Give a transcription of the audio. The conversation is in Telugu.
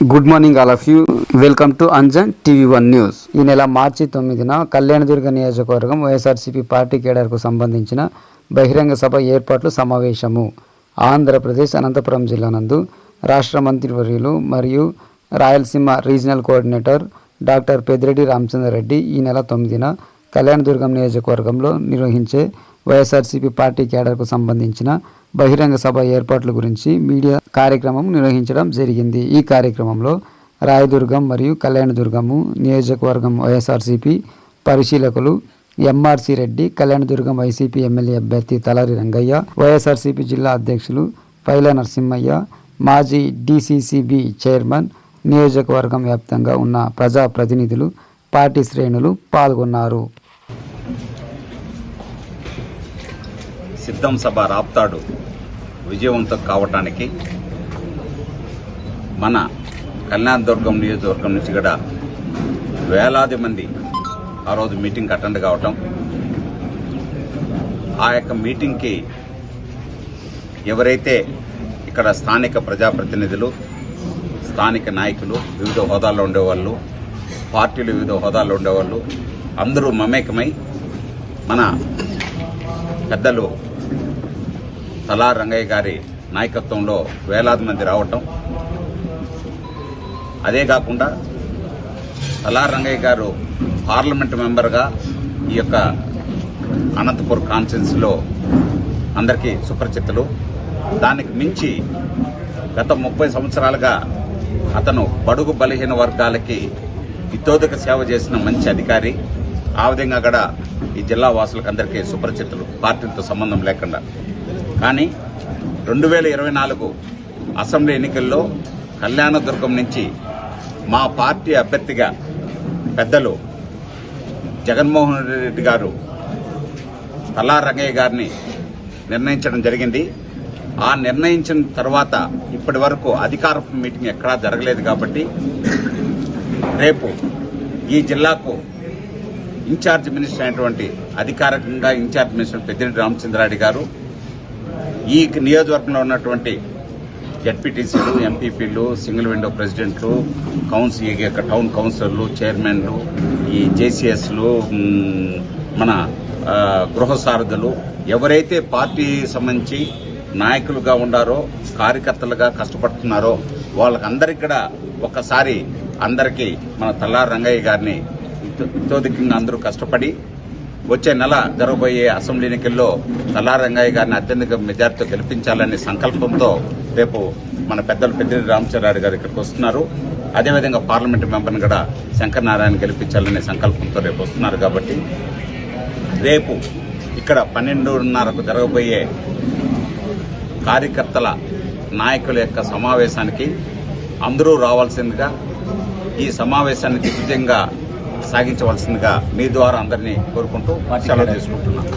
Good morning all of you welcome to Anjan TV one news ఈ నెల మార్చి తొమ్మిదిన కళ్యాణదుర్గ నియోజకవర్గం వైఎస్ఆర్సీపీ పార్టీ కేడర్కు సంబంధించిన బహిరంగ సభ ఏర్పాట్లు సమావేశము. ఆంధ్రప్రదేశ్ అనంతపురం జిల్లా నందు రాష్ట్ర మంత్రివర్యులు మరియు Rayalaseema regional coordinator doctor Peddireddy Ramachandra Reddy ఈ నెల తొమ్మిదిన కళ్యాణదుర్గం నియోజకవర్గంలో నిర్వహించే వైఎస్ఆర్సీపీ పార్టీ కేడర్కు సంబంధించిన బహిరంగ సభ ఏర్పాట్ల గురించి మీడియా కార్యక్రమం నిర్వహించడం జరిగింది. ఈ కార్యక్రమంలో రాయదుర్గం మరియు కళ్యాణదుర్గము నియోజకవర్గం వైఎస్ఆర్సీపీ పరిశీలకులు MRC Reddy Kalyanadurgam YCP MLA అభ్యర్థి తలారి రంగయ్య వైఎస్ఆర్సీపీ జిల్లా అధ్యక్షులు పైల నరసింహయ్య మాజీ డిసిసిబి చైర్మన్ నియోజకవర్గం వ్యాప్తంగా ఉన్న ప్రజాప్రతినిధులు పార్టీ శ్రేణులు పాల్గొన్నారు. సిద్ధం సభ రాప్తాడు విజయవంతం కావటానికి మన కళ్యాణదుర్గం నియోజకవర్గం నుంచి కూడా వేలాది మంది ఆ రోజు మీటింగ్ అటెండ్ కావటం ఆ యొక్క మీటింగ్కి ఎవరైతే ఇక్కడ స్థానిక ప్రజాప్రతినిధులు స్థానిక నాయకులు వివిధ హోదాల్లో ఉండేవాళ్ళు పార్టీలు వివిధ హోదాల్లో ఉండేవాళ్ళు అందరూ మమేకమై మన పెద్దలు తలా రంగయ్య గారి నాయకత్వంలో వేలాది మంది రావటం. అదే కాకుండా తలా రంగయ్య గారు పార్లమెంట్ మెంబర్గా ఈ యొక్క అనంతపూర్ కాన్ఫరెన్స్లో అందరికీ సుపరిచితులు. దానికి మించి గత ముప్పై సంవత్సరాలుగా అతను బడుగు బలహీన వర్గాలకి ఇతోదక సేవ చేసిన మంచి అధికారి. ఆ విధంగా కూడా ఈ జిల్లా వాసులకు అందరికీ సుపరిచితులు పార్టీలతో సంబంధం లేకుండా. కానీ రెండు వేల ఇరవై నాలుగు అసెంబ్లీ ఎన్నికల్లో కళ్యాణదుర్గం నుంచి మా పార్టీ అభ్యర్థిగా పెద్దలు జగన్మోహన్ రెడ్డి గారు తలా రంగయ్య గారిని నిర్ణయించడం జరిగింది. ఆ నిర్ణయించిన తర్వాత ఇప్పటి వరకు అధికార మీటింగ్ ఎక్కడా జరగలేదు కాబట్టి రేపు ఈ జిల్లాకు ఇన్ఛార్జ్ మినిస్టర్ అయినటువంటి అధికారికంగా ఇన్ఛార్జ్ మినిస్టర్ పెద్దిరెడ్డి రామచంద్రారెడ్డి గారు ఈ నియోజకవర్గంలో ఉన్నటువంటి జడ్పీటీసీలు ఎంపీపీలు సింగిల్ విండో ప్రెసిడెంట్లు కౌన్సిల్ యొక్క టౌన్ కౌన్సిలర్లు చైర్మన్లు ఈ జేసీఎస్లు మన గృహ సారథులు ఎవరైతే పార్టీ సంబంధించి నాయకులుగా ఉండారో కార్యకర్తలుగా కష్టపడుతున్నారో వాళ్ళకందరికీ కూడా ఒకసారి అందరికీ మన తల్లారు రంగయ్య గారిని ఇతోధికంగా అందరూ కష్టపడి వచ్చే నెల జరగబోయే అసెంబ్లీ ఎన్నికల్లో తల్లారంగయ్య గారిని అత్యధిక మెజార్టీతో గెలిపించాలనే సంకల్పంతో రేపు మన పెద్దలు పెద్దిరెడ్డి రామచంద్రారెడ్డి గారు ఇక్కడికి వస్తున్నారు. అదేవిధంగా పార్లమెంట్ మెంబర్ని కూడా శంకర్ నారాయణ గెలిపించాలనే సంకల్పంతో రేపు వస్తున్నారు కాబట్టి రేపు ఇక్కడ పన్నెండున్నరకు జరగబోయే కార్యకర్తల నాయకుల యొక్క సమావేశానికి అందరూ రావాల్సిందిగా ఈ సమావేశాన్ని దిగ్విజయంగా సాగించవలసిందిగా మీ ద్వారా అందరినీ కోరుకుంటూ సెలవు తీసుకుంటున్నాను.